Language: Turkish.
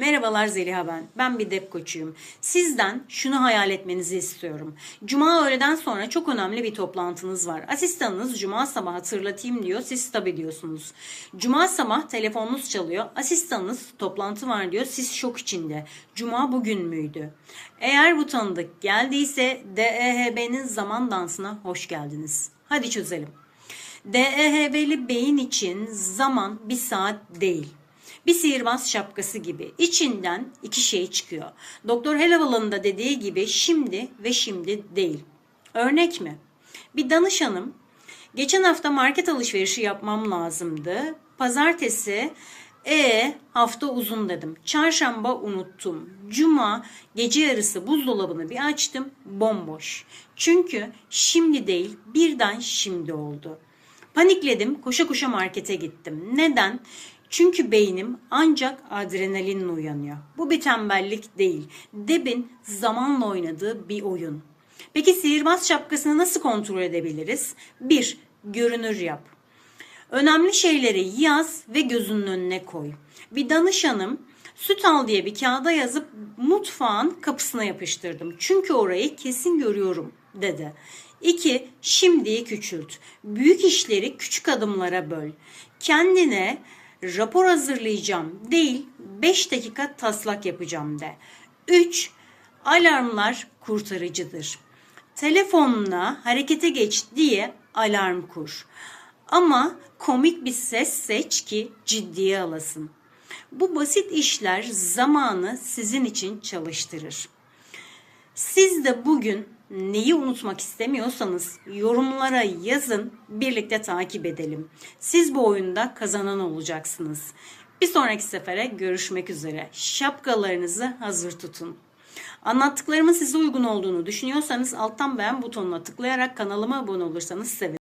Merhabalar Zeliha ben. Ben bir dep koçuyum. Sizden şunu hayal etmenizi istiyorum. Cuma öğleden sonra çok önemli bir toplantınız var. Asistanınız Cuma sabah hatırlatayım diyor. Siz tabii diyorsunuz. Cuma sabah telefonunuz çalıyor. Asistanınız toplantı var diyor. Siz şok içinde. Cuma bugün müydü? Eğer bu tanıdık geldiyse DEHB'nin zaman dansına hoş geldiniz. Hadi çözelim. DEHB'li beyin için zaman bir saat değil. Bir sihirbaz şapkası gibi içinden iki şey çıkıyor. Doktor Helavalı'nın da dediği gibi şimdi ve şimdi değil. Örnek mi? Bir danışanım geçen hafta market alışverişi yapmam lazımdı. Pazartesi e hafta uzun dedim. Çarşamba unuttum. Cuma gece yarısı buzdolabını bir açtım bomboş. Çünkü şimdi değil birden şimdi oldu. Panikledim, koşa koşa markete gittim. Neden? Çünkü beynim ancak adrenalinle uyanıyor. Bu bir tembellik değil. Deb'in zamanla oynadığı bir oyun. Peki sihirbaz şapkasını nasıl kontrol edebiliriz? 1. Görünür yap. Önemli şeyleri yaz ve gözünün önüne koy. Bir danışanım süt al diye bir kağıda yazıp mutfağın kapısına yapıştırdım. Çünkü orayı kesin görüyorum dedi. 2. Şimdiyi küçült. Büyük işleri küçük adımlara böl. Kendine rapor hazırlayacağım değil 5 dakika taslak yapacağım de. 3. Alarmlar kurtarıcıdır. Telefonuna harekete geç diye alarm kur. Ama komik bir ses seç ki ciddiye alasın. Bu basit işler zamanı sizin için çalıştırır. Siz de bugün neyi unutmak istemiyorsanız yorumlara yazın, birlikte takip edelim. Siz bu oyunda kazanan olacaksınız. Bir sonraki sefere görüşmek üzere. Şapkalarınızı hazır tutun. Anlattıklarımın size uygun olduğunu düşünüyorsanız alttan beğen butonuna tıklayarak kanalıma abone olursanız sevinirim.